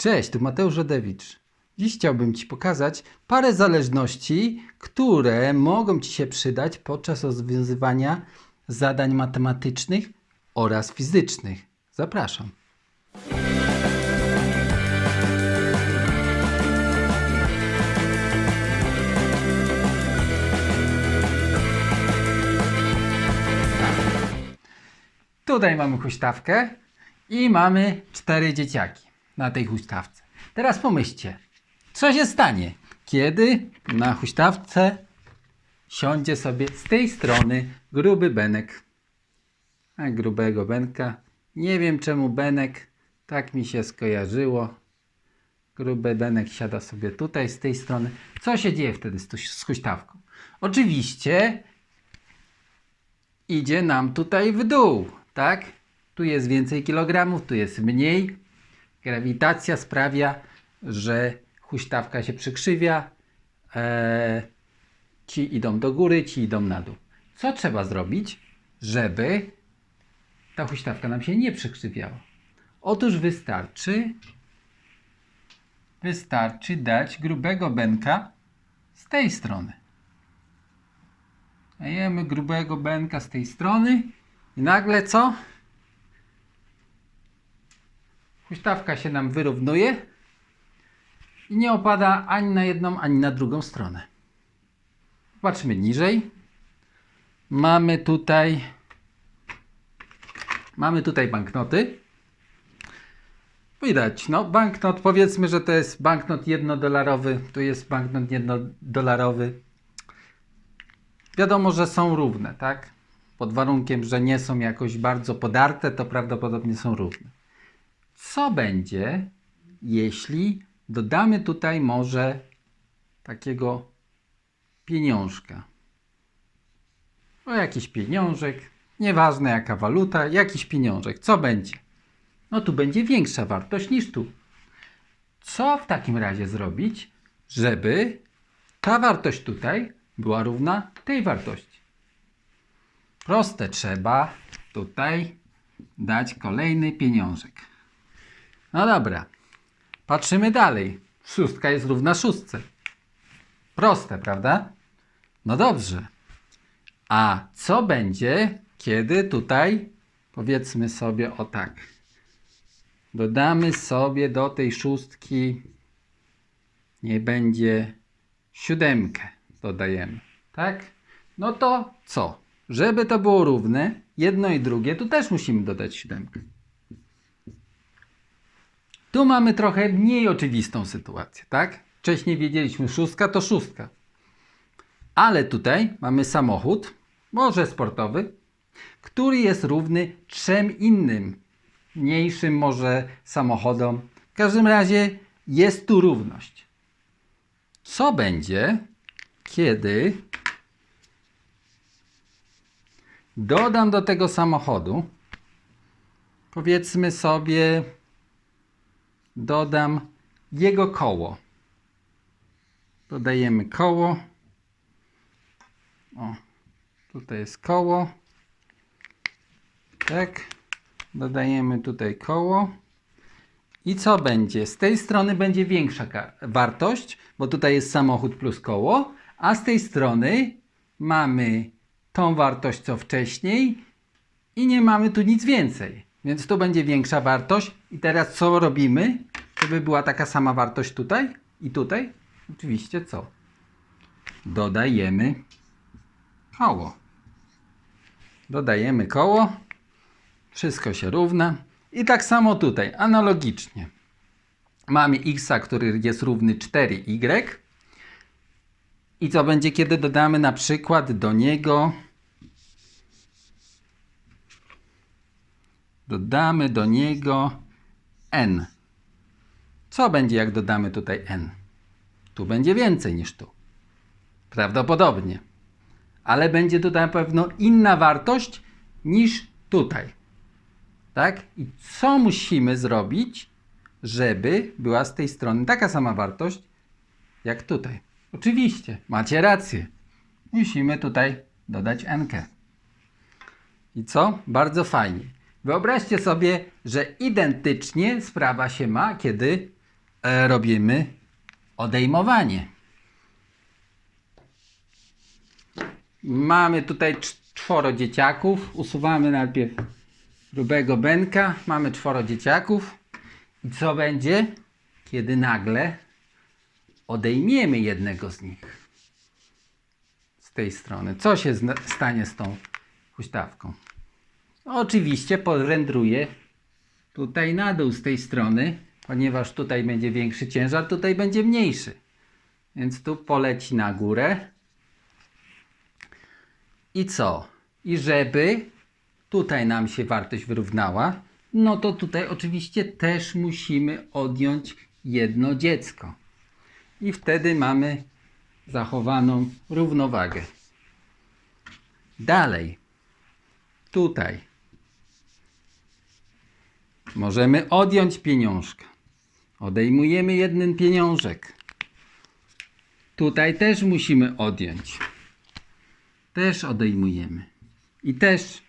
Cześć, tu Mateusz Rodewicz. Dziś chciałbym Ci pokazać parę zależności, które mogą Ci się przydać podczas rozwiązywania zadań matematycznych oraz fizycznych. Zapraszam. Tutaj mamy huśtawkę i mamy cztery dzieciaki na tej huśtawce. Teraz pomyślcie, co się stanie, kiedy na huśtawce siądzie sobie z tej strony gruby Benek. A grubego Benka. Nie wiem czemu Benek, tak mi się skojarzyło. Gruby Benek siada sobie tutaj z tej strony. Co się dzieje wtedy z, z huśtawką? Oczywiście idzie nam tutaj w dół, tak? Tu jest więcej kilogramów, tu jest mniej. Grawitacja sprawia, że huśtawka się przykrzywia. Eee, ci idą do góry, ci idą na dół. Co trzeba zrobić, żeby ta huśtawka nam się nie przykrzywiała? Otóż wystarczy wystarczy dać grubego bęka z tej strony. Dajemy grubego bęka z tej strony i nagle co? Huśtawka się nam wyrównuje i nie opada ani na jedną, ani na drugą stronę. Patrzmy niżej. Mamy tutaj mamy tutaj banknoty. Widać, no banknot, powiedzmy, że to jest banknot jednodolarowy, tu jest banknot jednodolarowy. Wiadomo, że są równe, tak? Pod warunkiem, że nie są jakoś bardzo podarte, to prawdopodobnie są równe. Co będzie, jeśli dodamy tutaj może takiego pieniążka? O jakiś pieniążek, nieważne jaka waluta, jakiś pieniążek. Co będzie? No tu będzie większa wartość niż tu. Co w takim razie zrobić, żeby ta wartość tutaj była równa tej wartości? Proste, trzeba tutaj dać kolejny pieniążek. No dobra, patrzymy dalej. Szóstka jest równa szóstce. Proste, prawda? No dobrze. A co będzie, kiedy tutaj powiedzmy sobie o tak. Dodamy sobie do tej szóstki, nie będzie siódemkę dodajemy, tak? No to co? Żeby to było równe, jedno i drugie, tu też musimy dodać siódemkę. Tu mamy trochę mniej oczywistą sytuację, tak? Wcześniej wiedzieliśmy, szóstka to szóstka. Ale tutaj mamy samochód, może sportowy, który jest równy trzem innym, mniejszym może samochodom. W każdym razie jest tu równość. Co będzie, kiedy dodam do tego samochodu, powiedzmy sobie, dodam jego koło. Dodajemy koło. O, tutaj jest koło. Tak. Dodajemy tutaj koło. I co będzie? Z tej strony będzie większa wartość, bo tutaj jest samochód plus koło, a z tej strony mamy tą wartość co wcześniej i nie mamy tu nic więcej. Więc tu będzie większa wartość. I teraz co robimy, żeby była taka sama wartość tutaj i tutaj? Oczywiście co? Dodajemy koło. Dodajemy koło. Wszystko się równa. I tak samo tutaj, analogicznie. Mamy x, który jest równy 4y. I co będzie, kiedy dodamy na przykład do niego dodamy do niego n. Co będzie, jak dodamy tutaj n? Tu będzie więcej niż tu. Prawdopodobnie. Ale będzie to na pewno inna wartość niż tutaj. Tak? I co musimy zrobić, żeby była z tej strony taka sama wartość jak tutaj? Oczywiście, macie rację. Musimy tutaj dodać n. I co? Bardzo fajnie. Wyobraźcie sobie, że identycznie sprawa się ma, kiedy e, robimy odejmowanie. Mamy tutaj cz- czworo dzieciaków. Usuwamy najpierw grubego Benka. Mamy czworo dzieciaków. I co będzie, kiedy nagle odejmiemy jednego z nich? Z tej strony. Co się stanie z tą huśtawką? Oczywiście podrędruję tutaj na dół z tej strony, ponieważ tutaj będzie większy ciężar, tutaj będzie mniejszy. Więc tu poleci na górę. I co? I żeby tutaj nam się wartość wyrównała, no to tutaj oczywiście też musimy odjąć jedno dziecko. I wtedy mamy zachowaną równowagę. Dalej. Tutaj. Możemy odjąć pieniążka. Odejmujemy jeden pieniążek. Tutaj też musimy odjąć. Też odejmujemy. I też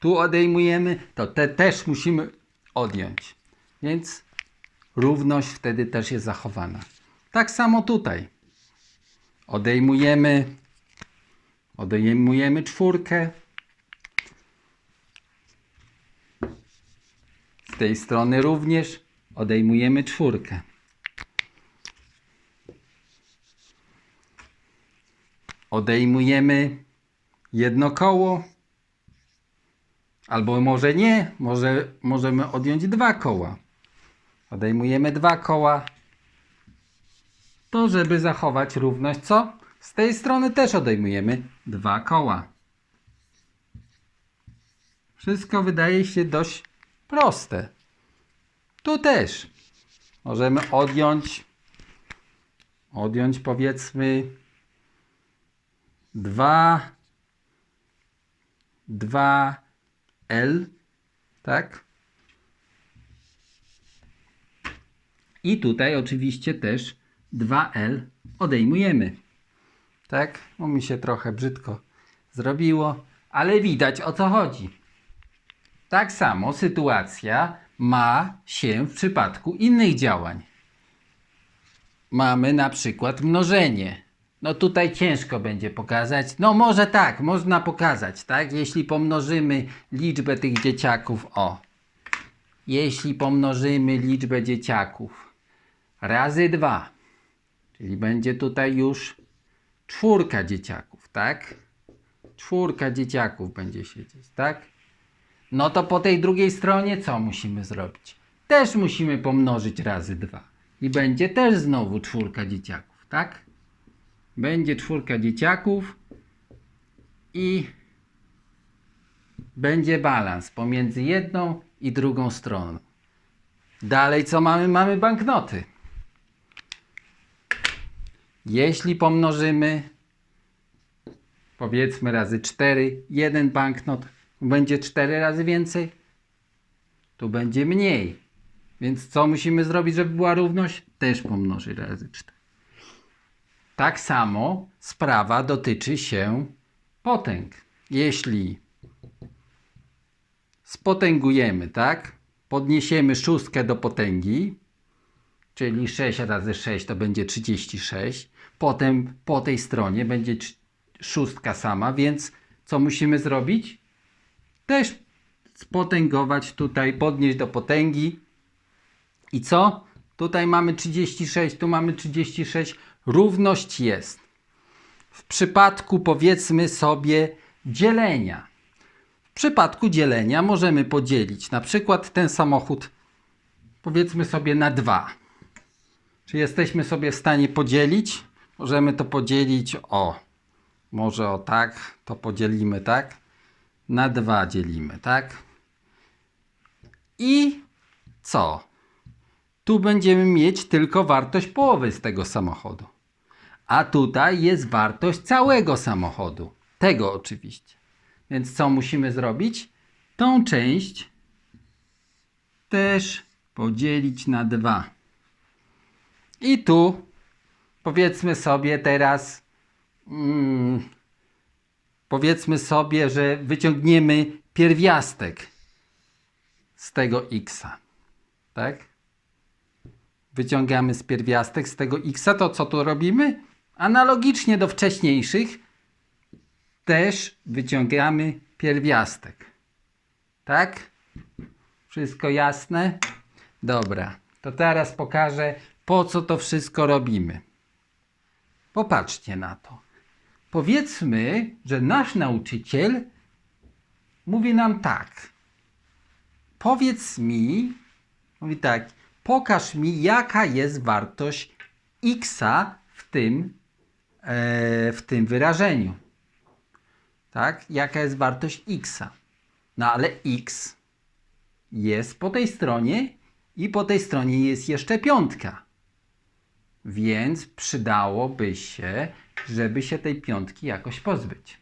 tu odejmujemy, to te też musimy odjąć. Więc równość wtedy też jest zachowana. Tak samo tutaj. Odejmujemy odejmujemy czwórkę. Tej strony również odejmujemy czwórkę. Odejmujemy jedno koło. Albo może nie, może możemy odjąć dwa koła. Odejmujemy dwa koła. To żeby zachować równość, co? Z tej strony też odejmujemy dwa koła. Wszystko wydaje się dość proste. Tu też możemy odjąć odjąć powiedzmy 2 2L tak? I tutaj oczywiście też 2L odejmujemy. Tak? No mi się trochę brzydko zrobiło, ale widać o co chodzi. Tak samo sytuacja ma się w przypadku innych działań. Mamy na przykład mnożenie. No tutaj ciężko będzie pokazać. No może tak, można pokazać, tak? Jeśli pomnożymy liczbę tych dzieciaków, o. Jeśli pomnożymy liczbę dzieciaków razy 2, czyli będzie tutaj już czwórka dzieciaków, tak? Czwórka dzieciaków będzie siedzieć, tak? No to po tej drugiej stronie co musimy zrobić? Też musimy pomnożyć razy 2. I będzie też znowu czwórka dzieciaków, tak? Będzie czwórka dzieciaków i będzie balans pomiędzy jedną i drugą stroną. Dalej co mamy? Mamy banknoty. Jeśli pomnożymy powiedzmy razy 4, jeden banknot będzie 4 razy więcej, tu będzie mniej. Więc co musimy zrobić, żeby była równość? Też pomnożyć razy 4. Tak samo sprawa dotyczy się potęg. Jeśli spotęgujemy, tak? Podniesiemy szóstkę do potęgi, czyli 6 razy 6 to będzie 36. Potem po tej stronie będzie szóstka sama, więc co musimy zrobić? Też spotęgować tutaj, podnieść do potęgi. I co? Tutaj mamy 36, tu mamy 36. Równość jest. W przypadku powiedzmy sobie dzielenia. W przypadku dzielenia możemy podzielić na przykład ten samochód powiedzmy sobie na dwa. Czy jesteśmy sobie w stanie podzielić? Możemy to podzielić o, może o tak, to podzielimy tak. Na dwa dzielimy, tak? I co? Tu będziemy mieć tylko wartość połowy z tego samochodu. A tutaj jest wartość całego samochodu. Tego oczywiście. Więc co musimy zrobić? Tą część też podzielić na dwa. I tu powiedzmy sobie teraz, mm, powiedzmy sobie, że wyciągniemy pierwiastek z tego x. Tak? wyciągamy z pierwiastek z tego x, to co tu robimy? Analogicznie do wcześniejszych też wyciągamy pierwiastek. Tak? Wszystko jasne? Dobra, to teraz pokażę, po co to wszystko robimy. Popatrzcie na to. Powiedzmy, że nasz nauczyciel mówi nam tak. Powiedz mi, mówi tak, pokaż mi, jaka jest wartość x w tym, e, w tym wyrażeniu. Tak? Jaka jest wartość x? No ale x jest po tej stronie i po tej stronie jest jeszcze piątka. Więc przydałoby się, żeby się tej piątki jakoś pozbyć.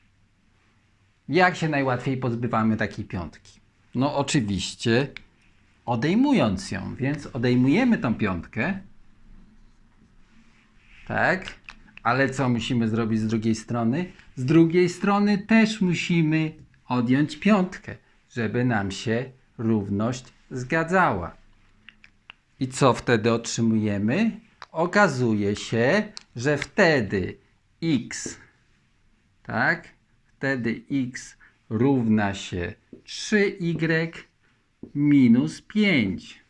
Jak się najłatwiej pozbywamy takiej piątki? No oczywiście odejmując ją, więc odejmujemy tą piątkę. Tak? Ale co musimy zrobić z drugiej strony? Z drugiej strony też musimy odjąć piątkę, żeby nam się równość zgadzała. I co wtedy otrzymujemy? Okazuje się, że wtedy x, tak? Wtedy x równa się 3y minus 5.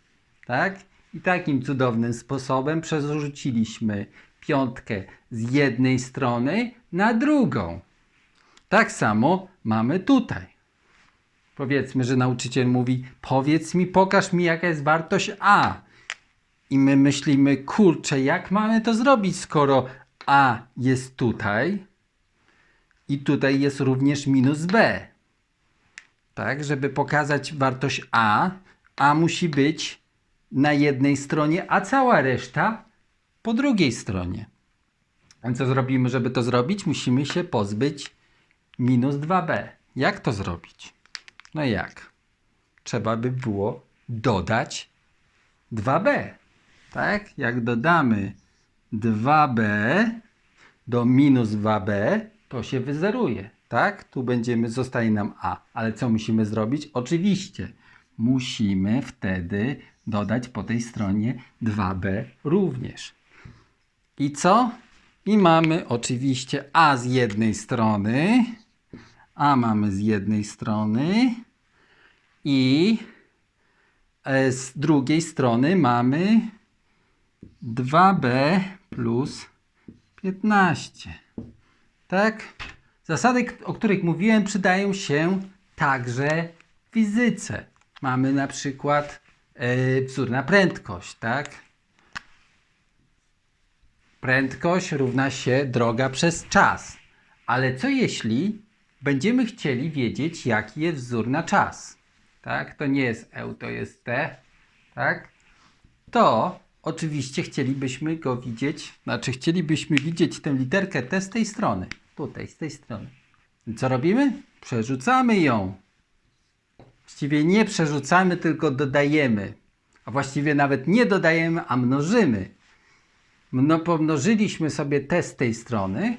Tak? I takim cudownym sposobem przerzuciliśmy piątkę z jednej strony na drugą. Tak samo mamy tutaj. Powiedzmy, że nauczyciel mówi: Powiedz mi, pokaż mi, jaka jest wartość A. I my myślimy: Kurczę, jak mamy to zrobić, skoro A jest tutaj i tutaj jest również minus B. Tak, żeby pokazać wartość A, A musi być na jednej stronie, a cała reszta po drugiej stronie. A co zrobimy, żeby to zrobić? Musimy się pozbyć minus 2b. Jak to zrobić? No jak? Trzeba by było dodać 2b. Tak? Jak dodamy 2b do minus 2b, to się wyzeruje. Tak? Tu będziemy, zostaje nam a. Ale co musimy zrobić? Oczywiście musimy wtedy dodać po tej stronie 2b również. I co? I mamy oczywiście A z jednej strony, A mamy z jednej strony i e, z drugiej strony mamy 2B plus 15. Tak? Zasady, o których mówiłem, przydają się także w fizyce. Mamy na przykład e, wzór na prędkość, tak? Prędkość równa się droga przez czas. Ale co jeśli będziemy chcieli wiedzieć, jaki jest wzór na czas? Tak? To nie jest E, to jest T. Tak? To oczywiście chcielibyśmy go widzieć, znaczy chcielibyśmy widzieć tę literkę T z tej strony. Tutaj, z tej strony. Co robimy? Przerzucamy ją. Właściwie nie przerzucamy, tylko dodajemy. A właściwie nawet nie dodajemy, a mnożymy. No, pomnożyliśmy sobie t z tej strony,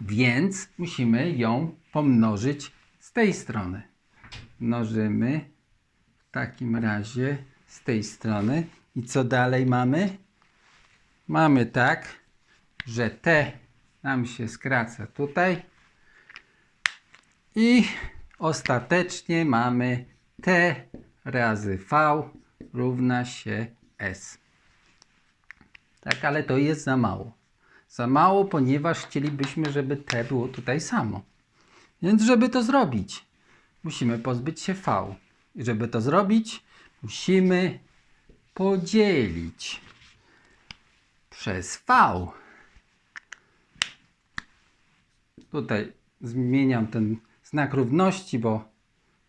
więc musimy ją pomnożyć z tej strony. Mnożymy w takim razie z tej strony. I co dalej mamy? Mamy tak, że t nam się skraca tutaj. I ostatecznie mamy t razy v równa się s. Tak, ale to jest za mało. Za mało, ponieważ chcielibyśmy, żeby t było tutaj samo. Więc żeby to zrobić, musimy pozbyć się v. I żeby to zrobić, musimy podzielić przez v. Tutaj zmieniam ten znak równości, bo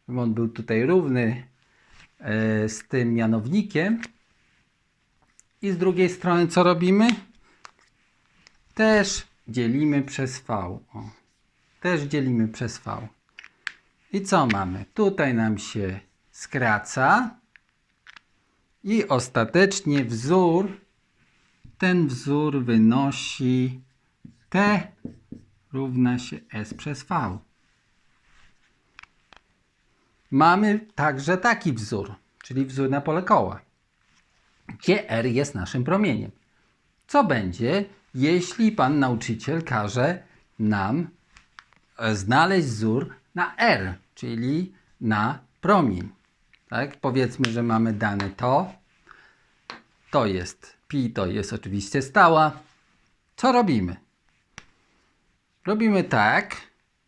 on był tutaj równy e, z tym mianownikiem. I z drugiej strony co robimy? Też dzielimy przez V. O. Też dzielimy przez V. I co mamy? Tutaj nam się skraca. I ostatecznie wzór, ten wzór wynosi T równa się S przez V. Mamy także taki wzór, czyli wzór na pole koła. gdzie R jest naszym promieniem. Co będzie, jeśli pan nauczyciel każe nam e, znaleźć wzór na R, czyli na promień. Tak? Powiedzmy, że mamy dane to. To jest pi, to jest oczywiście stała. Co robimy? Robimy tak,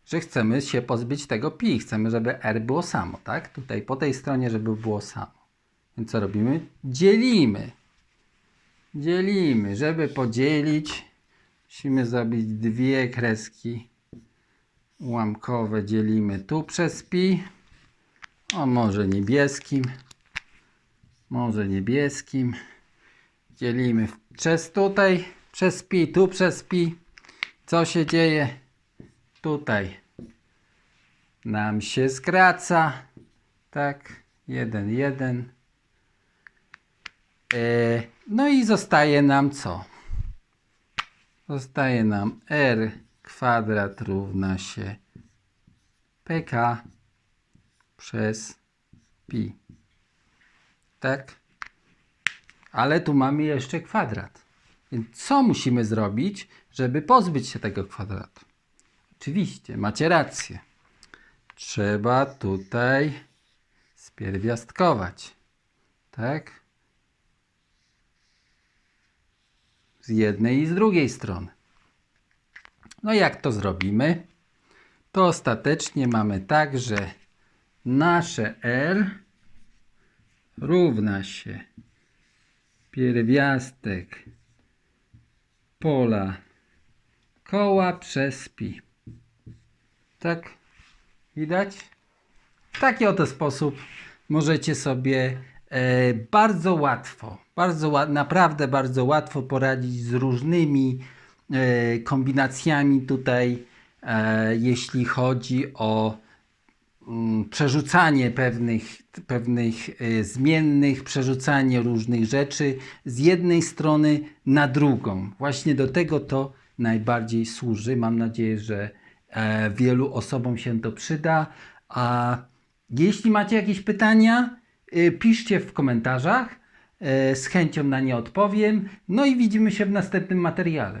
że chcemy się pozbyć tego pi. Chcemy, żeby r było samo, tak? Tutaj po tej stronie, żeby było samo. Więc co robimy? Dzielimy. Dzielimy. Żeby podzielić, musimy zrobić dwie kreski ułamkowe. Dzielimy tu przez pi. O, może niebieskim. Może niebieskim. Dzielimy przez tutaj, przez pi, tu przez pi. Co się dzieje? Tutaj nam się skraca. Tak, jeden, jeden. E, no i zostaje nam co? Zostaje nam r kwadrat równa się pk przez pi. Tak? Ale tu mamy jeszcze kwadrat. Więc co musimy zrobić, żeby pozbyć się tego kwadratu? Oczywiście, macie rację. Trzeba tutaj spierwiastkować. Tak? Z jednej i z drugiej strony. No jak to zrobimy? To ostatecznie mamy tak, że nasze R równa się pierwiastek pola koła przez pi. Tak? Widać? W taki oto sposób możecie sobie e, bardzo łatwo, bardzo naprawdę bardzo łatwo poradzić z różnymi e, kombinacjami tutaj, e, jeśli chodzi o przerzucanie pewnych, pewnych e, zmiennych, przerzucanie różnych rzeczy z jednej strony na drugą. Właśnie do tego to najbardziej służy. Mam nadzieję, że e, wielu osobom się to przyda. A jeśli macie jakieś pytania, e, piszcie w komentarzach. E, z chęcią na nie odpowiem. No i widzimy się w następnym materiale.